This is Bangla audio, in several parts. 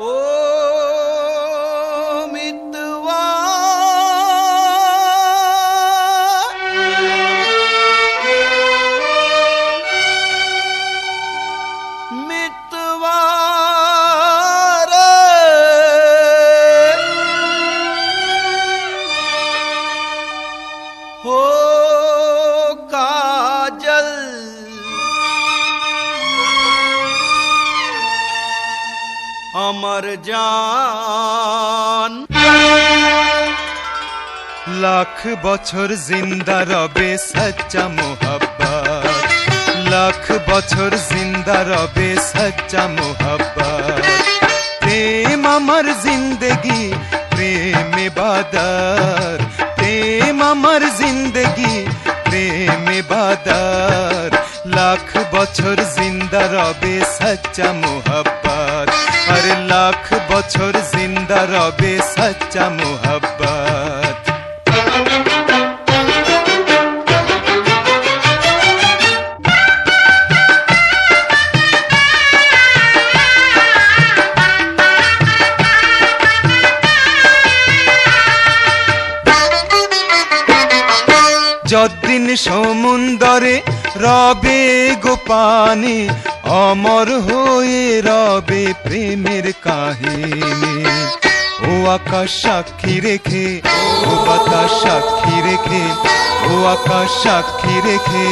ও আমার জান। লাখ বছর জিন্দা রবে সচ্চা মোহাব্বত। লাখ বছর জিন্দা রবে সচ্চা মোহাব্বত। প্রেম আমার জিন্দগি, প্রেম বাদার। প্রেম আমার জিন্দগি, প্রেম বাদার। লাখ বছর জিন্দা রবে সচ্চা মোহব্বত। আরে লাখ বছর জিন্দা রবে সচ্চা মোহব্বত। যদিন সমুন্দরে রবে গোপানি, অমর হয়ে রবে প্রেমের কাহিনী। ও আকাশ সাক্ষী রেখে, ও বাতাস সাক্ষী রেখে, ও আকাশ সাক্ষী রেখে,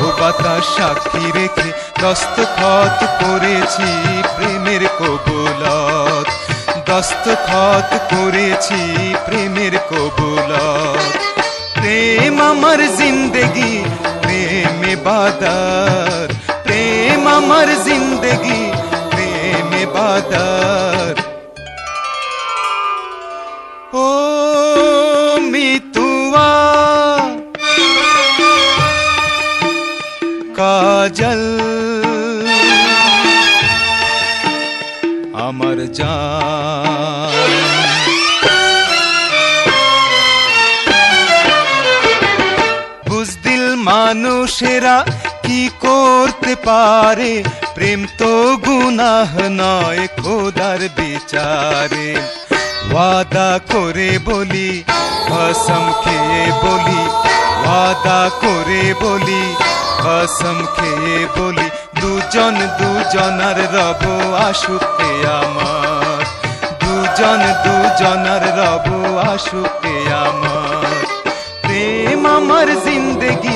ও বাতাস সাক্ষী রেখে, দস্তখত করেছি প্রেমের কবুলত। দস্তখত করেছি প্রেমের কবুলত। প্রেম আমার জিন্দগি, প্রেম বাদার প্রেম আমার জিন্দগি প্রেম বাদার ও মিতুয়া কাজল আমার জান মানুষেরা কি করতে পারে? প্রেম তো গুনাহ নয়, খোদার বিচারে। ওয়াদা করে বলি কসম খেয়ে বলি, ওয়াদা করে বলি কসম খেয়ে বলি, দুজন দুজনার রব আসুকে আমার। দুজন দুজনার রব আসুকে আমার। প্রেম আমার জিন্দগি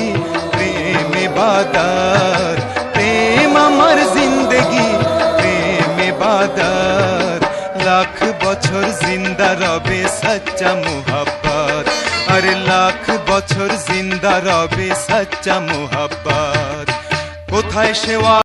বাদার। প্রেম আমার জিন্দগি, প্রেমে বাদার। লাখ বছর জিন্দা রবে সচ্চা মুহাব্বার আরে লাখ বছর জিন্দা রবে সচ্চা মোহব্বত। কোথায় সেবা